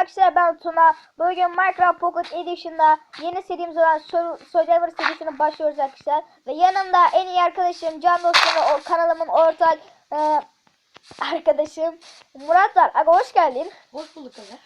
arkadaşlar ben Tuna. Bugün Minecraft Pocket Edition'da yeni serimiz olan Sur- Survivor serisine başlıyoruz arkadaşlar. Ve yanımda en iyi arkadaşım, can dostum ve o kanalımın ortak e, arkadaşım Murat var. Aga hoş geldin. Hoş bulduk aga.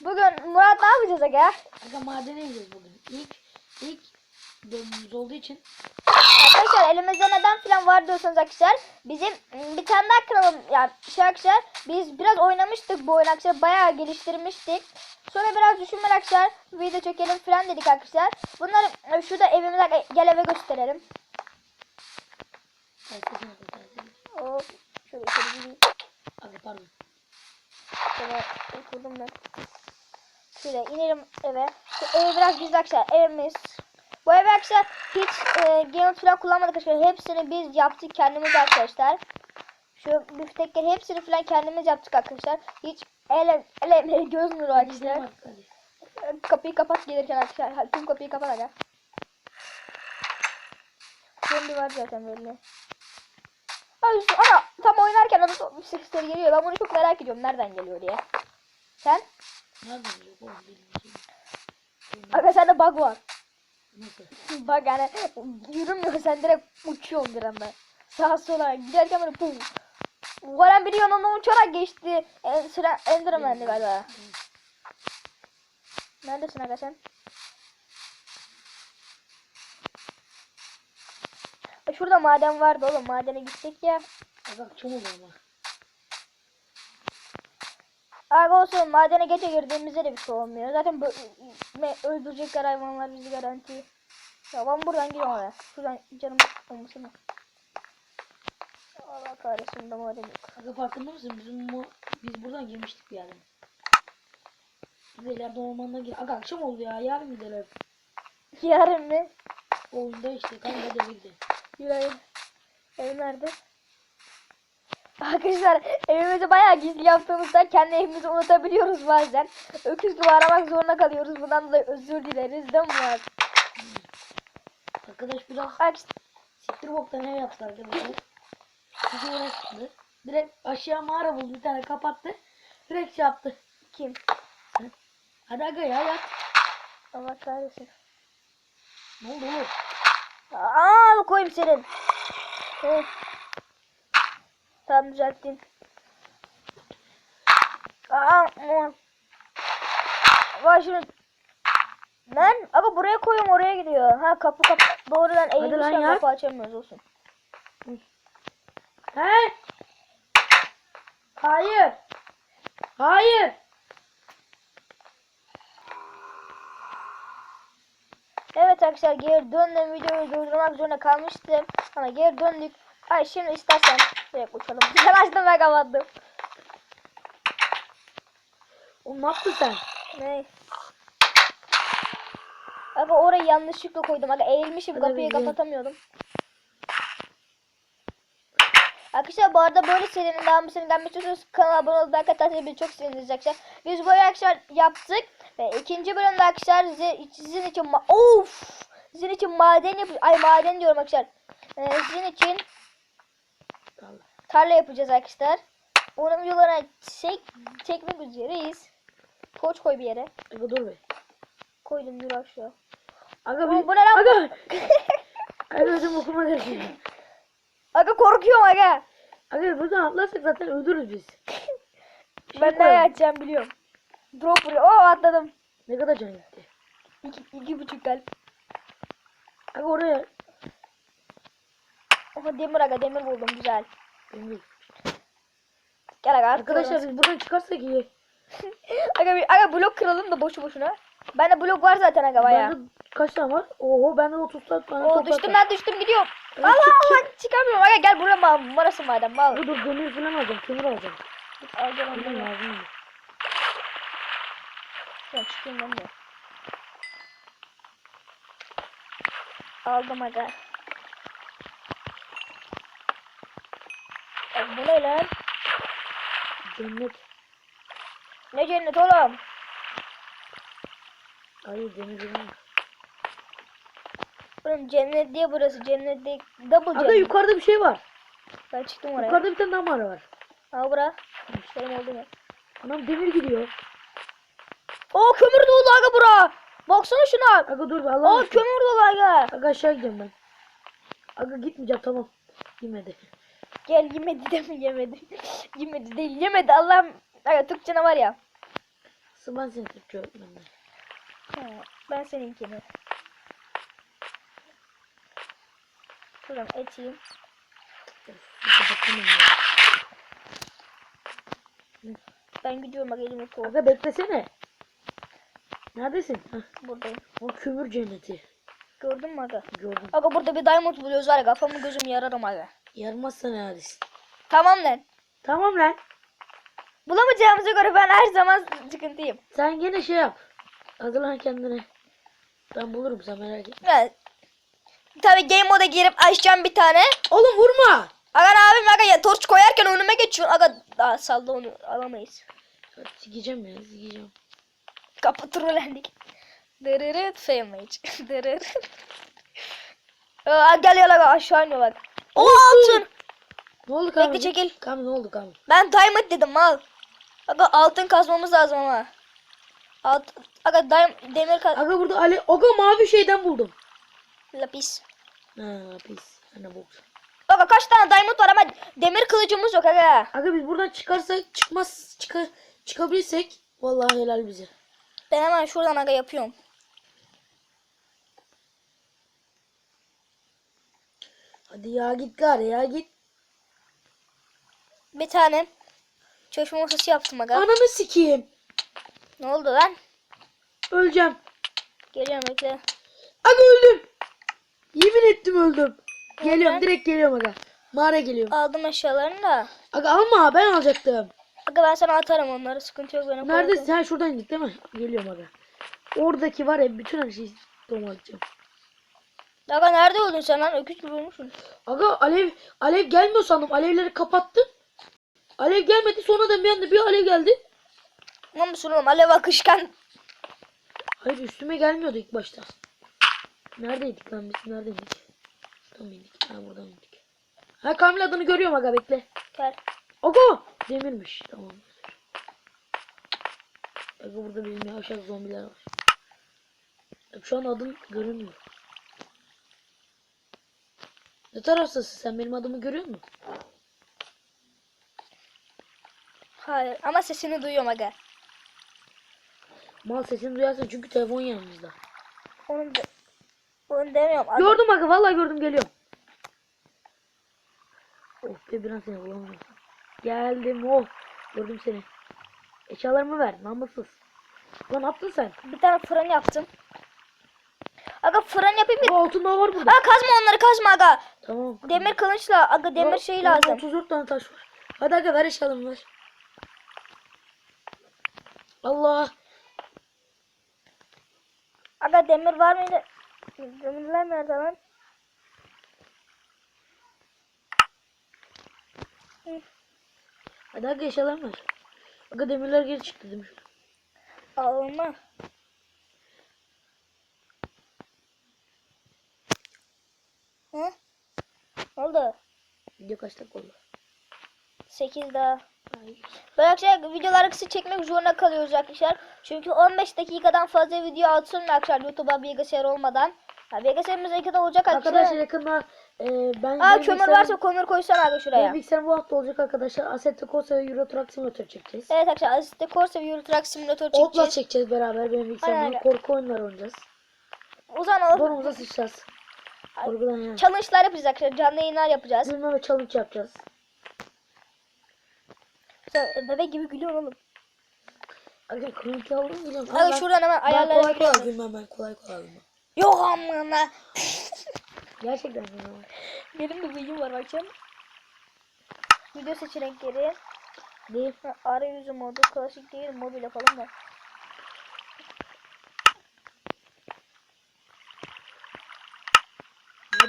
Bugün Murat ne yapacağız aga? Aga madene ineceğiz bugün. İlk ilk bölümümüz olduğu için Arkadaşlar elimizde neden falan var diyorsanız arkadaşlar bizim m, bir tane daha kanalım yani şey arkadaşlar biz biraz oynamıştık bu oyunu arkadaşlar bayağı geliştirmiştik. Sonra biraz düşünmeler arkadaşlar video çekelim falan dedik arkadaşlar. Bunları e, şurada evimize gel eve gösterelim. Hop şöyle şöyle gireyim. Aga pardon. Şöyle oturdum ben. Şöyle inelim eve. Şu evi biraz güzel arkadaşlar evimiz. Bu evi arkadaşlar hiç e, game falan kullanmadık arkadaşlar. Hepsini biz yaptık kendimiz arkadaşlar. Şu büftekleri hepsini falan kendimiz yaptık arkadaşlar. Hiç ele ele, ele göz nuru arkadaşlar. Hadi. Kapıyı kapat gelirken arkadaşlar. Tüm kapıyı kapat aga. Zombi var zaten belli. Ay ana tam oynarken bir sesleri geliyor. Ben bunu çok merak ediyorum nereden geliyor diye. Sen? Nereden biliyor oğlum bilmiyorum. Aga sende bug var. Bak yani yürümüyor sen direkt uçuyorsun bir anda. Sağa sola giderken böyle pum. Varen biri yanından uçarak geçti. En, sıra Enderman'di galiba. Neredesin aga sen? Ay, Şurada maden vardı oğlum madene gittik ya. Akşam oldu ama. Aga olsun madene gece girdiğimizde de bir şey olmuyor. Zaten öldürecekler hayvanlar bizi garanti. Ya ben buradan gidiyorum oraya. Şuradan canım olmasın mı? Allah kahretsin de madem yok. Aga farkında mısın? Bizim bu, biz buradan girmiştik bir yerden. Biz de ileride ormandan gir. Aga akşam oldu ya. Yarın gidelim. Yarın mı? Oyunda işte. Kanka hadi eve gidelim. Yürü. Ev nerede? Arkadaşlar evimizi bayağı gizli yaptığımızda kendi evimizi unutabiliyoruz bazen. Öküz gibi aramak zorunda kalıyoruz. Bundan dolayı özür dileriz değil mi Murat? Arkadaş biraz Bak siktir boktan ev yaptı arkadaşlar. Bizi uğraştırdı. Direkt aşağı mağara buldu. Bir tane kapattı. Direkt şey yaptı. kim? Hadi aga ya yat. Allah kahretsin. Ne oldu oğlum? Aa koyayım senin. Evet. Tamam düzelttim. Aa. Vay şimdi. Lan ama buraya koyuyorum oraya gidiyor. Ha kapı kapı. Doğrudan eğilmişken kapı açamıyoruz olsun. He? Hayır. Hayır. Evet arkadaşlar geri döndüm videoyu durdurmak zorunda kalmıştım. Ama geri döndük. Ay şimdi istersen direkt uçalım. Ben açtım ve kapattım. Oğlum ne yaptın sen? Ne? Aga orayı yanlışlıkla koydum. Aga eğilmişim Hadi kapıyı kapatamıyordum. Arkadaşlar bu arada böyle serinin devamını gelmek istiyorsanız kanala abone olup like atarsanız bizi çok seviniriz arkadaşlar. Biz böyle arkadaşlar yaptık. Ve ikinci bölümde arkadaşlar sizin için ma of sizin için maden yap ay maden diyorum arkadaşlar. Ee, sizin için tarla yapacağız arkadaşlar. Onun videolarına çek, çekmek üzereyiz. Koç koy bir yere. Aga dur be. Koydum dur aşağı. Aga Bu, bir... bu ne lan? Aga. Aga ödüm okuma karışıyor. Aga korkuyorum aga. Aga buradan atlarsak zaten öldürürüz biz. Şey ben nereye atacağım biliyorum. Drop buraya. Oo atladım. Ne kadar can gitti. İki, iki buçuk kalp. Aga oraya. Ama demir aga demir buldum güzel. Emir. Gel aga Arkadaşlar biz buradan çıkarsak iyi. aga, bir, aga blok kıralım da boşu boşuna. Bende blok var zaten aga baya. Bende kaç tane var? Oho bende 30 tane tane Oo düştüm ben düştüm gidiyorum. Allah Allah çıkamıyorum. Aga gel buraya mal. Numarası madem mal. Dur dur demir falan alacağım. Kömür alacağım. Al gel gel. lazım. Ben çıkayım ben de. Aldım aga. Bu ne lan? Cennet. Ne cennet oğlum? Hayır demir falan. Oğlum cennet diye burası cennet değil. Double Aga cennet. yukarıda bir şey var. Ben çıktım oraya. Yukarıda bir tane daha mağara var. Al bura. Benim oldu mu? Anam demir gidiyor. Oo kömür dolu aga bura. Baksana şuna. Aga dur be Allah Aa aşkına. kömür dolu aga. Aga aşağı gidiyorum ben. Aga gitmeyeceğim tamam. Yemedi. Gel yemedi de mi yemedi? yemedi değil yemedi Allah'ım. Aga Türkçene var ya. Sıban seni Türkçe öğretmenler. Ben seninkini. Şuradan. Kapattım ben gidiyorum bak elimi kol. Aga beklesene. Neredesin? Hah. Buradayım. O kömür cenneti. Gördün mü aga? Gördüm. Aga burada bir diamond buluyoruz var ya kafamı gözümü yararım aga. Yarmazsa neredesin? Tamam lan. Tamam lan. Bulamayacağımıza göre ben her zaman sıkıntıyım. Sen gene şey yap. Hazırlan kendine. Ben bulurum sen merak etme. Evet. Tabii game moda girip açacağım bir tane. Oğlum vurma. Aga abim aga ya torç koyarken önüme geçiyor. Aga daha salda onu alamayız. Sikeceğim ya sikeceğim. Kapatır öğrendik. Dırırıt failmage. Dırırıt. Aa, gel gel aga aşağı iniyor bak. O altın. Ne oldu Kamil? Bekle çekil. Kamil ne oldu Kamil? Ben diamond dedim al. Aga altın kazmamız lazım ama. Alt, aga diamond, demir kaz... Aga burada Ali Aga mavi şeyden buldum. Lapis. Ha pis. Ana bok. Aga kaç tane diamond var ama demir kılıcımız yok aga. Aga biz buradan çıkarsak çıkmaz çıkar çıkabilirsek vallahi helal bize. Ben hemen şuradan aga yapıyorum. Hadi ya git gari ya git. Bir tane çalışma masası yaptım aga. Ananı sikeyim. Ne oldu lan? Öleceğim. Geliyorum bekle. Aga öldüm. Yemin ettim öldüm. Geliyorum Neden? direkt geliyorum aga. Mağara geliyorum. Aldım eşyalarını da. Aga alma ben alacaktım. Aga ben sana atarım onları sıkıntı yok benim. Neredesin? Sen şuradan indik değil mi? Geliyorum aga. Oradaki var ya bütün her şeyi domaltacağım. Aga nerede öldün sen lan? Öküz gibi ölmüşsün. Aga alev alev gelmiyor sandım. Alevleri kapattım. Alev gelmedi sonra da bir anda bir alev geldi. Lan mısın oğlum? Alev akışkan. Hayır üstüme gelmiyordu ilk başta. Neredeydik lan biz? Neredeydik? Buradan indik? Ha buradan indik. Ha Kamil adını görüyorum aga bekle. Gel. Aga demirmiş. Tamam. Aga burada bizim yavşak zombiler var. Şu an adım görünmüyor. Ne taraftasın sen benim adımı görüyor musun? Hayır ama sesini duyuyorum aga. Mal sesini duyarsın çünkü telefon yanımızda. Onu, de, onu demiyorum. Aga. Gördüm aga vallahi gördüm geliyorum. Oh be bir an seni bulamadım. Geldim oh. Gördüm seni. Eşyalarımı ver namussuz. Lan ne yaptın sen? Bir tane fırın yaptım. Aga fırın yapayım? Bu altın daha var burada. Aga kazma onları kazma aga. Tamam. Demir kılıçla aga demir şey lazım. 34 tane taş var. Hadi aga ver eşyalarımı ver. Allah. Aga demir var mıydı? Demirler nerede lan? Hadi aga eşyalarımı ver. Aga demirler geri çıktı demiş. Alma. Hı? Ne oldu? Video kaç dakika oldu? 8 daha. Arkadaşlar videoları kısa çekmek zorunda kalıyoruz arkadaşlar. Çünkü 15 dakikadan fazla video atılmıyor arkadaşlar YouTube'a bilgisayar olmadan. Ha, bilgisayarımız yakında olacak arkadaşlar. Arkadaşlar yakında e, ben Aa benim kömür varsa kömür koysan abi benim şuraya. bilgisayarım bu hafta olacak arkadaşlar. Assetto Corsa ve Euro Truck Simulator çekeceğiz. Evet arkadaşlar Asiste Corsa ve Euro Truck Simulator çekeceğiz. çekeceğiz beraber benim bilgisayarımla. Aynen. Korku oyunları oynayacağız. O zaman o Donumuza sıçacağız. Yani. challenge'lar yapacağız arkadaşlar. Canlı yayınlar yapacağız. Ve challenge yapacağız. Sen bebek gibi gülüyorsun oğlum. Aga aldım biliyorum. Ama Aga ben- şuradan hemen ayarlara kolay kolay gülmem ben kolay kolay gülmem. Yok amına. Gerçekten gülmem. Benim de bıyığım var bakacağım. Video seçenekleri. Değil. Arayüzü modu klasik değil mobil yapalım da.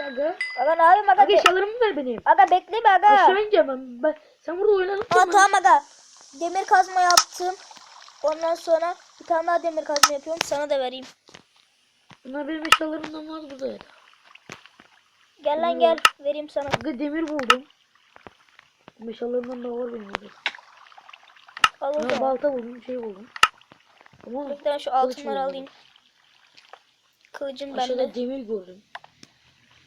Hadi aga. Aga ne yapayım aga? Aga Be- eşyalarımı ver benim. aga bekle be aga. Aşağı ineceğim ben. ben. Sen burada oynadın Aa mı? tamam aga. Demir kazma yaptım. Ondan sonra bir tane daha demir kazma yapıyorum. Sana da vereyim. Bunlar benim eşyalarımdan var burada ya. Gel lan gel. Vereyim sana. Aga demir buldum. Eşyalarımdan da var benim burada. Al o zaman. balta buldum, şey buldum. Ama Bekle ben şu altınları alayım. Kılıcım Aşağıda bende. demir gördüm.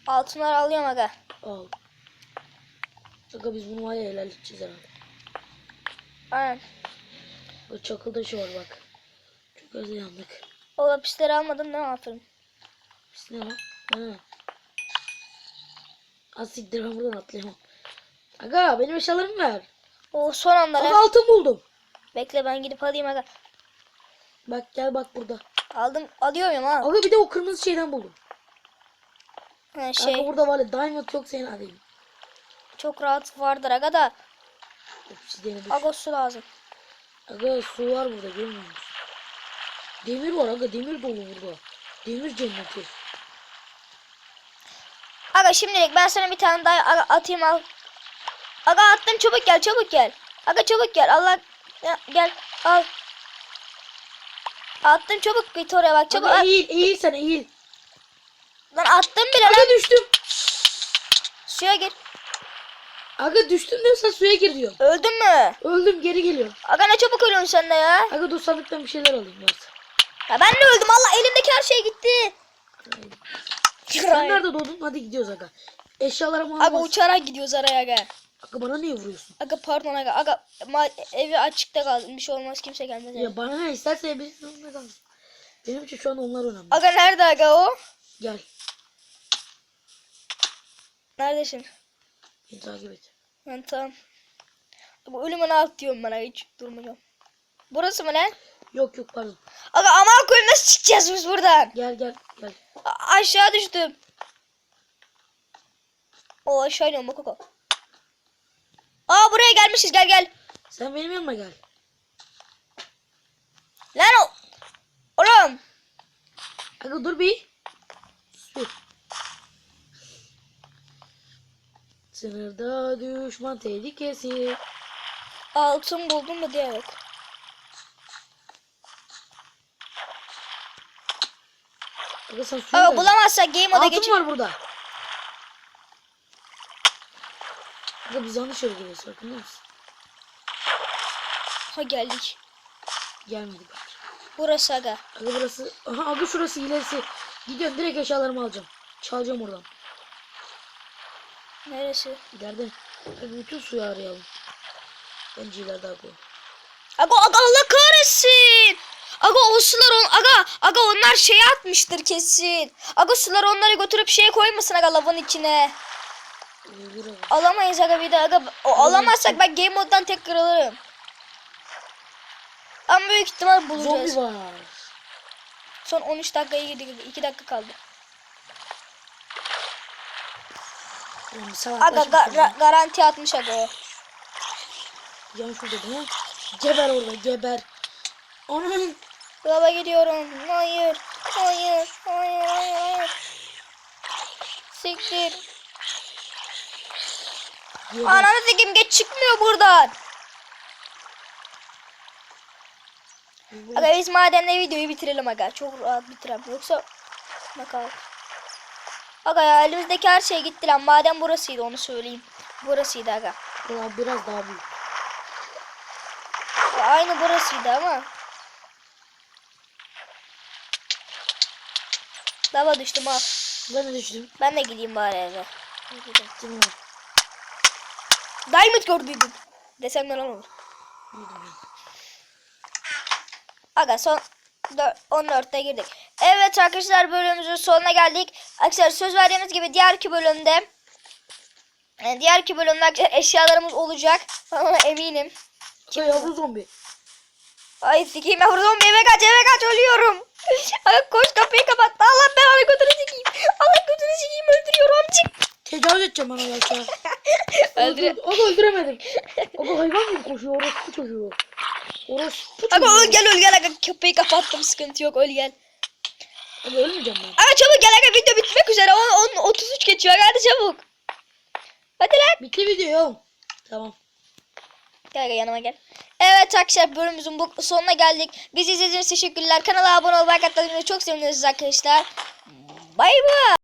Altınları alıyorum aga. Al. Aga biz bunu var ya helal edeceğiz herhalde. Aynen. Bak çakıl taşı var bak. Çok az yandık. O lapisleri almadın mi? Aferin. Biz ne lan? Ha. Az siktir ben buradan atlayamam. Aga benim eşyalarımı ver. O son anlar. Aga altın buldum. Bekle ben gidip alayım aga. Bak gel bak burada. Aldım. Alıyorum ha. Aga bir de o kırmızı şeyden buldum. Ha, Şey. Aga burada var ya diamond yok senin adayım. çok rahat vardır aga da. Aga su lazım. Aga su var burada görmüyor musun? Demir var aga demir dolu burada. Demir cenneti. Aga şimdilik ben sana bir tane daha aga, atayım al. Aga attım çabuk gel çabuk gel. Aga çabuk gel Allah Ya, gel al. Attım çabuk git oraya bak çabuk. Aga eğil eğil sen eğil. Lan attım bile Aga lan. düştüm. Suya gir. Aga düştüm diyorsan suya gir diyor. Öldün mü? Öldüm geri geliyorum. Aga ne çabuk ölüyorsun sen de ya. Aga dur sandıktan bir şeyler alayım varsa. Ya ben de öldüm Allah elimdeki her şey gitti. Sen nerede doğdun? Hadi gidiyoruz aga. Eşyalarımı Aga almaz. uçarak gidiyoruz araya aga. Aga bana niye vuruyorsun? Aga pardon aga. Aga ma- evi açıkta kaldı. Bir şey olmaz kimse gelmez. eve. Ya bana ne isterse birisi onunla kalsın. Benim için şu an onlar önemli. Aga nerede aga o? Gel. Neredesin? Beni takip et. Ben tamam. Bu ölümüne at diyorum bana hiç durmayacağım. Burası mı lan? Yok yok pardon. Aga aman koyayım nasıl çıkacağız biz buradan? Gel gel gel. A- aşağı düştüm. O aşağı iniyorum bak bak. Aa buraya gelmişiz gel gel. Sen benim yanıma gel. Lan o. Oğlum. Aga dur bir. Sus bir. Sınırda düşman tehlikesi. Altın buldum mu diye yok. Sen suya Aga gel. bulamazsak game moda Altın geçip. var burada. Aga biz yanlış yere gidiyoruz farkında mısın? Ha geldik. Gelmedik. bak. Burası aga. Aga burası. Aha aga şurası ilerisi. Gidiyorum direkt eşyalarımı alacağım. Çalacağım oradan. Neresi? İleride. Aga bütün suyu arayalım. Bence ileride o. Aga aga Allah kahretsin. Aga o sular on aga aga onlar şeye atmıştır kesin. Aga sular onları götürüp şeye koymasın aga lavın içine. Alamayız aga bir de aga. O alamazsak ben game moddan tek kırılırım. Ama büyük ihtimal bulacağız. Zombi var. Son 13 dakikaya girdik. 2 dakika kaldı. Aga ga- ra- garanti atmış aga o. Can şurada değil mi? Geber orada geber. Onun Yola gidiyorum. Hayır. Hayır. Hayır. Hayır. Hayır. Siktir. geber. Ananı sikeyim geç çıkmıyor buradan. Aga biz madenle videoyu bitirelim aga. Çok rahat bitirelim. Yoksa bakalım. Aga ya elimizdeki her şey gitti lan. Maden burasıydı onu söyleyeyim. Burasıydı aga. Ulan biraz daha büyük. Ya aynı burasıydı ama. Lava düştüm al. Ben de düştüm. Ben de gideyim bari eve. Lan. Diamond gördüydüm. Desem ne olur. Yedim ya. Aga son 14'te girdik. Evet arkadaşlar bölümümüzün sonuna geldik. Arkadaşlar söz verdiğimiz gibi diğer iki bölümde yani diğer iki bölümde arkadaşlar eşyalarımız olacak. Ben ona eminim. Kim yavru zombi? Ay sikeyim yavrum zombi eve kaç eve kaç ölüyorum. Aga koş kapıyı kapat. Allah belanı götünü sikeyim. Allah götünü sikeyim öldürüyorum amcık. Tecavüz edeceğim bana belki. ha. Öldür. Aga öldüremedim. Aga hayvan gibi koşuyor orospu çocuğu. Orospu çocuğu. Aga öl gel öl gel aga kapıyı kapattım sıkıntı yok öl gel. Aga ölmeyeceğim ben. Aga çabuk gel aga video bitmek üzere 10, 10 33 geçiyor hadi çabuk. Hadi lan. Bitti video. Tamam. Gel gel yanıma gel. Evet arkadaşlar bölümümüzün bu sonuna geldik. Bizi izlediğiniz teşekkürler. Kanala abone olmayı, like atmayı çok seviniriz arkadaşlar. Bay bay.